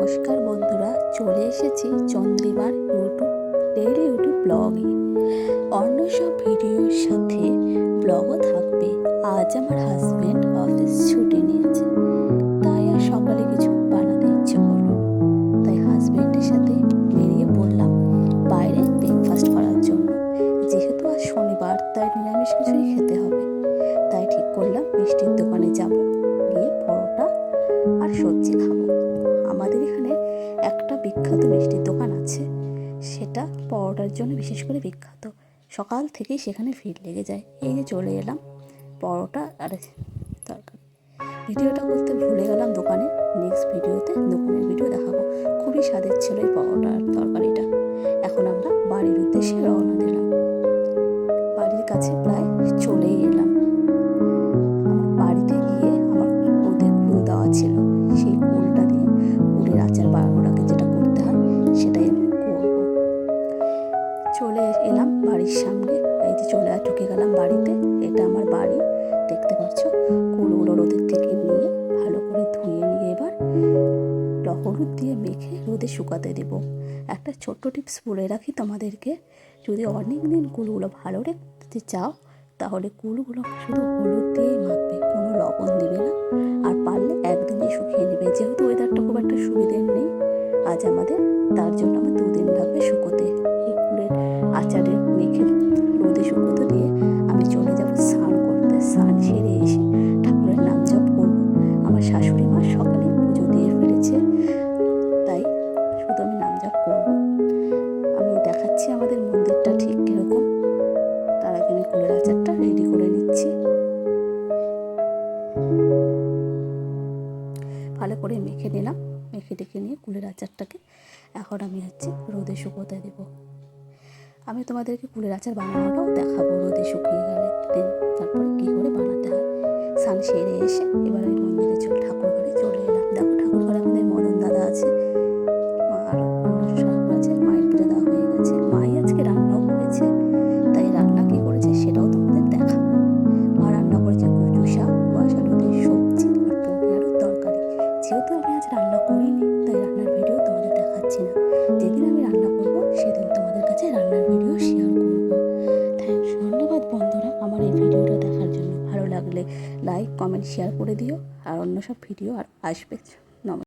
নমস্কার বন্ধুরা, চলে এসেছি চন্দ্রিমার ইউটিউব ডেইলি ইউটিউব ব্লগে। অন্য সব ভিডিওর সাথে ব্লগও থাকবে। আজ আমার হাজব্যান্ড অফিস ছুটি। বিখ্যাত মিষ্টির দোকান আছে, সেটা পরোটার জন্য বিশেষ করে বিখ্যাত। সকাল থেকেই সেখানে ভিড় লেগে যায়। এই যে চলে এলাম পরোটা আর তরকারি। ভিডিওটা করতে ভুলে গেলাম দোকানে। নেক্সট ভিডিওতে দোকানের ভিডিও দেখাবো। খুবই স্বাদের ছিল এই পরোটা আর তরকারিটা। এখন আমরা বাড়ির উদ্দেশ্যে রওনা দিলাম। বাড়ির কাছে প্রায় চলেই চলে ঢুকে গেলাম বাড়িতে। এটা আমার বাড়ি। দেখতে পাচ্ছ? কুলগুলো রোদের থেকে নিয়ে ভালো করে ধুয়ে নিয়ে এবার হলুদ দিয়ে মেখে রোদে শুকাতে দেবো। একটা ছোট্ট টিপস বলে রাখি তোমাদেরকে। যদি অনেক দিন কুলগুলো ভালো রাখতে চাও, তাহলে কুলগুলো শুধু হলুদ দিয়েই মাখবে, কোনো লবণ দিবে না। আর পারলে একদিনে শুকিয়ে নেবে। যেহেতু ওয়েদারটা খুব একটা সুবিধের নেই, আজ আমাদের, তার জন্য আমার দুদিন লাগবে শুকোতে। এই কুলের আচারে মেখে রোদে দিয়ে আমি চলে যাব স্নান করতে। স্নান সেরে এসে ঠাকুরের নাম জপ করব। আমার শাশুড়ি মা সকালে পুজো দিয়ে ফেলেছে, তাই শুধু আমি নাম জপ করব। আমি দেখাচ্ছি আমাদের মন্দিরটা ঠিক কীরকম। তার আগে আমি কুলের আচারটা রেডি করে নিচ্ছি। ভালো করে মেখে নিলাম। মেখে টেখে নিয়ে কুলের আচারটাকে এখন আমি হচ্ছে রোদে শুকোতে দেব। আমি তোমাদেরকে কুলের আচার বানানোটাও দেখাবো রোদে শুকিয়ে গেলে। তারপরে কী করে বানাতে হয়? সান সেরে এসে এবার ওই মন্দিরে চল ঠাকুর ঘরে চলে এলাম। দেখো ঠাকুর ঘরে আমাদের মদন দাদা আছে। আর ঠাকুর আছে মায়ের পুজো দেওয়া হয়ে গেছে। মাই আজকে রান্নাও করেছে। তাই রান্না কী করেছে সেটাও তোমাদের দেখাবো। মা রান্না করেছে কচু শাক কুয়াশা নদীর সবজি আর পটি আলুর তরকারি। যেহেতু আমি আজ রান্না করিনি, তাই রান্নার ভিডিও তোমাদের দেখাচ্ছি না। যেদিন আমি রান্না করব, সেদিন তোমাদের কাছে রান্নার ভিডিও লাইক কমেন্ট শেয়ার করে দিও। আর অন্য সব ভিডিও আর আসবে।